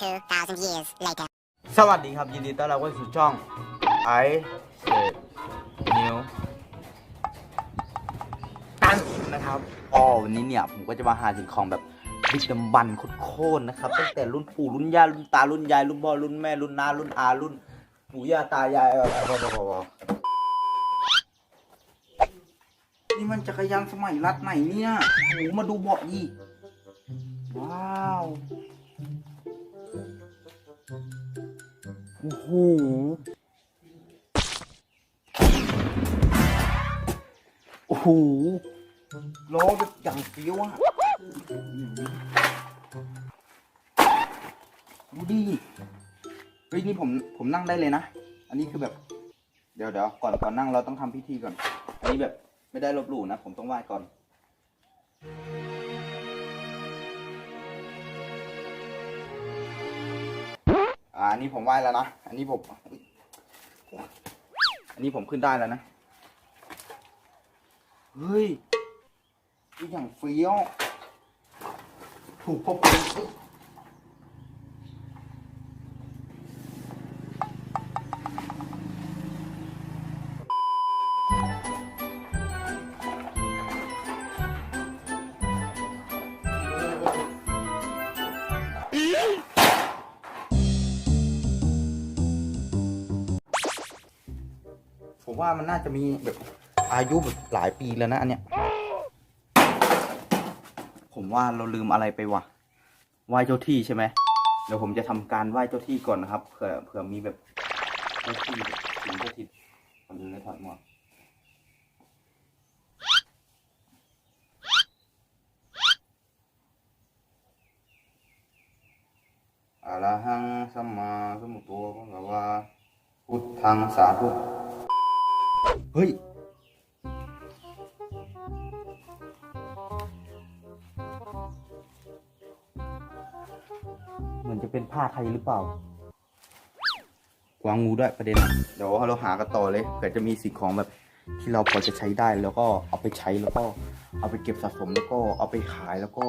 2,000 years later. สวัสดีครับ ยินดีต้อนรับเข้าสู่ช่องไอเศษนิวตันนะครับอ๋อวันนี้เนี่ยผมก็จะมาหาสิ่งของแบบดึกดำบรรพ์โคตรๆนะครับ ตั้งแต่รุ่นปู่รุ่นย่ารุ่นตารุ่นยายรุ่นพ่อรุ่นแม่รุ่นน้ารุ่นอารุ่นปู่ย่าตายายเออพอพอพอพอนี่มันจักรยานสมัยรัฐไหนเนี่ยโหมาดูเบาะดิว้าว โอ้โหโอ้โหล้อแบบอย่างเฟี้ยวอะดูดิเฮ้ยนี่ผมผมนั่งได้เลยนะ อันนี้คือแบบ เดี๋ยวเดี๋ยวก่อนก่อนนั่งเราต้องทำพิธีก่อน อันนี้แบบไม่ได้ลบหลู่นะ ผมต้องไหว้ก่อน อันนี้ผมไหว้แล้วนะ อันนี้ผม อันนี้ผมขึ้นได้แล้วนะ เฮ้ยอย่างเฟี้ยวถูกพบ ผมว่ามันน่าจะมีแบบอายุแบบหลายปีแล้วนะอันเนี้ย ผมว่าเราลืมอะไรไปวะไหว้เจ้าที่ใช่ไหมเดี๋ยวผมจะทำการไหว้เจ้าที่ก่อนนะครับเผื่อเผื่อมีแบบเจ้าที่แบบสิงเจ้าที่ก่อนอื่นเลยถอดหมวกอะระหังสัมมาสัมพุทโธพระกวาพุทธังสาธุ เฮ้ย เหมือนจะเป็นผ้าไทยหรือเปล่า กวางงูด้วยประเด็นอะเดี๋ยวเราหากันต่อเลยเผื่อจะมีสิ่งของแบบที่เราพอจะใช้ได้แล้วก็เอาไปใช้แล้วก็เอาไปเก็บสะสมแล้วก็เอาไปขายแล้วก็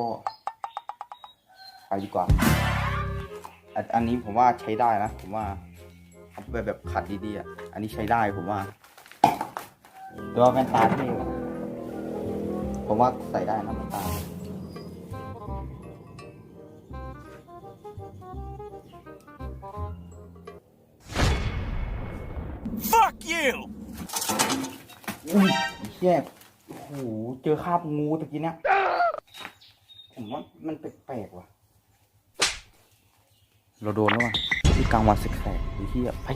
ไปดีกว่า อันนนี้ผมว่าใช้ได้นะ ผมว่าเอาไปแบบขัดดีๆอะอันนี้ใช้ได้ผมว่า ตัวแว่นตาเท่ว่ะผมว่าใส่ได้นะแว่นตา Fuck you! อุ้ยแย่โอ้โหเจอคราบงูตะกี้เนี่ยผมว่ามันแปลกๆว่ะ เราโดนแล้วว่ะที่กลางวันแสกๆไอ้ที่ไป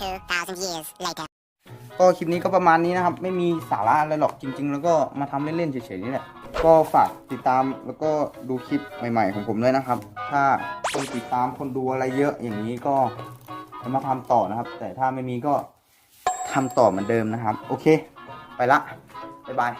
2,000 years later. ก็คลิปนี้ก็ประมาณนี้นะครับ ไม่มีสาระอะไรหรอกจริง ๆ แล้วก็มาทำเล่นๆเฉยๆนี่แหละก็ฝากติดตามแล้วก็ดูคลิปใหม่ๆของผมด้วยนะครับ ถ้าคนติดตามคนดูอะไรเยอะอย่างนี้ก็จะมาทำต่อนะครับ แต่ถ้าไม่มีก็ทำต่อเหมือนเดิมนะครับ โอเค ไปละบ๊ายบาย